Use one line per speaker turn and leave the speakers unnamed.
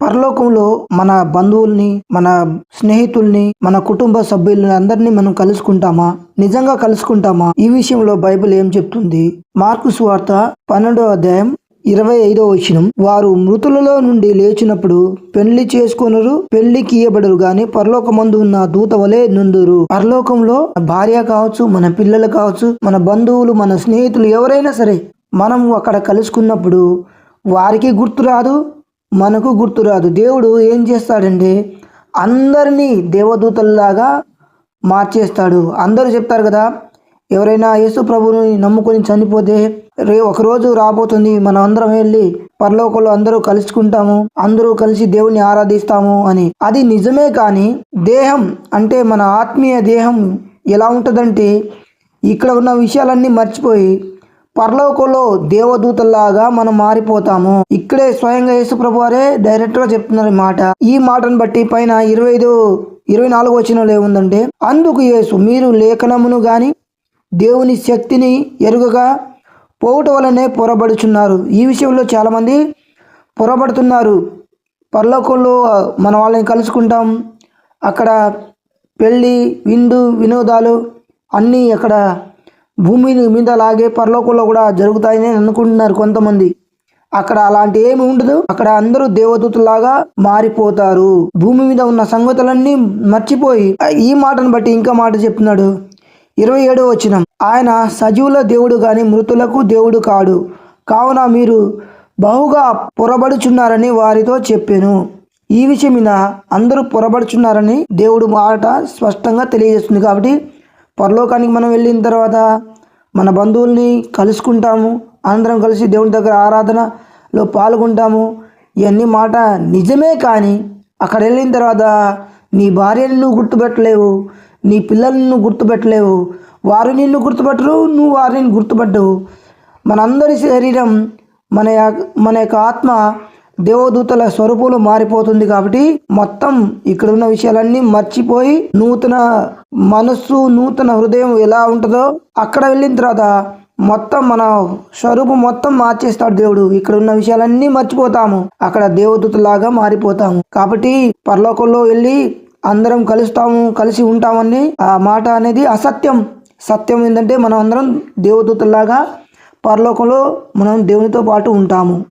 పరలోకంలో మన బంధువుల్ని మన స్నేహితుల్ని మన కుటుంబ సభ్యుల్ని అందరినీ మనం కలుసుకుంటామా? నిజంగా కలుసుకుంటామా? ఈ విషయంలో బైబిల్ ఏం చెప్తుంది? మార్కు స్వార్త పన్నెండో అధ్యాయం ఇరవై ఐదో వచనం. వారు మృతులలో నుండి లేచినప్పుడు పెళ్ళి చేసుకొనరు పెళ్ళికి ఇయ్యబడరు గాని పరలోకమందు ఉన్న దూత వలె నుందురు. పరలోకంలో భార్య కావచ్చు మన పిల్లలు కావచ్చు మన బంధువులు మన స్నేహితులు ఎవరైనా సరే మనం అక్కడ కలుసుకున్నప్పుడు వారికి గుర్తు రాదు మనకు గుర్తురాదు. దేవుడు ఏం చేస్తాడంటే అందరినీ దేవదూతల్లాగా మార్చేస్తాడు. అందరూ చెప్తారు కదా ఎవరైనా యేసు ప్రభుని నమ్ముకొని చనిపోతే రే ఒకరోజు రాబోతుంది. మనం అందరం వెళ్ళి పరలోకంలో అందరూ కలుసుకుంటాము. అందరూ కలిసి దేవుని ఆరాధిస్తాము అని. అది నిజమే కానీ దేహం అంటే మన ఆత్మీయ దేహం ఎలా ఉంటుందంటే ఇక్కడ ఉన్న విషయాలన్నీ మర్చిపోయి పరలోకంలో దేవదూతల్లాగా మనం మారిపోతాము. ఇక్కడే స్వయంగా యేసుప్రభు వారే డైరెక్ట్గా చెప్తున్నారు మాట. ఈ మాటను బట్టి పైన ఇరవై ఐదు ఇరవై నాలుగు వచ్చిన ఏముందంటే అందుకు యేసు మీరు లేఖనమును గాని దేవుని శక్తిని ఎరుగగా పోవుట వలనే పొరబడుచున్నారు. ఈ విషయంలో చాలామంది పొరబడుతున్నారు. పరలోకంలో మన వాళ్ళని కలుసుకుంటాం. అక్కడ పెళ్ళి విందు వినోదాలు అన్నీ అక్కడ భూమి మీద లాగే పరలోకంలో కూడా జరుగుతాయని అనుకుంటున్నారు కొంతమంది. అక్కడ అలాంటి ఏమి ఉండదు. అక్కడ అందరూ దేవదూతలాగా మారిపోతారు. భూమి మీద ఉన్న సంగతులన్నీ మర్చిపోయి ఈ మాటను బట్టి ఇంకా మాట చెప్తున్నాడు. ఇరవై ఏడో వచ్చిన ఆయన సజీవుల దేవుడు గాని మృతులకు దేవుడు కాడు. కావున మీరు బహుగా పొరబడుచున్నారని వారితో చెప్పాను. ఈ విషయం మీద అందరూ పొరబడుచున్నారని దేవుడు మాట స్పష్టంగా తెలియజేస్తుంది కాబట్టి పరలోకానికి మనం వెళ్ళిన తర్వాత మన బంధువుల్ని కలుసుకుంటాము. అందరం కలిసి దేవుని దగ్గర ఆరాధనలో పాల్గొంటాము. ఇవన్నీ మాట నిజమే కానీ అక్కడ వెళ్ళిన తర్వాత నీ భార్యని నువ్వు గుర్తుపెట్టలేవు నీ పిల్లల్ని నువ్వు గుర్తుపెట్టలేవు వారు నిన్ను గుర్తుపట్టరు నువ్వు వారిని గుర్తుపట్టవు. మనందరి శరీరం మన యొక్క- మన యొక్క ఆత్మ దేవదూతల స్వరూపంలో మారిపోతుంది కాబట్టి మొత్తం ఇక్కడ ఉన్న విషయాలన్నీ మర్చిపోయి నూతన మనస్సు నూతన హృదయం ఎలా ఉంటుందో అక్కడ వెళ్ళిన తర్వాత మొత్తం మన స్వరూపం మొత్తం మార్చేస్తాడు దేవుడు. ఇక్కడ ఉన్న విషయాలన్నీ మర్చిపోతాము. అక్కడ దేవదూతలాగా మారిపోతాము. కాబట్టి పరలోకంలో వెళ్ళి అందరం కలుస్తాము కలిసి ఉంటామని ఆ మాట అనేది అసత్యం. సత్యం ఏంటంటే మనం అందరం దేవదూతలాగా పరలోకంలో మనం దేవునితో పాటు ఉంటాము.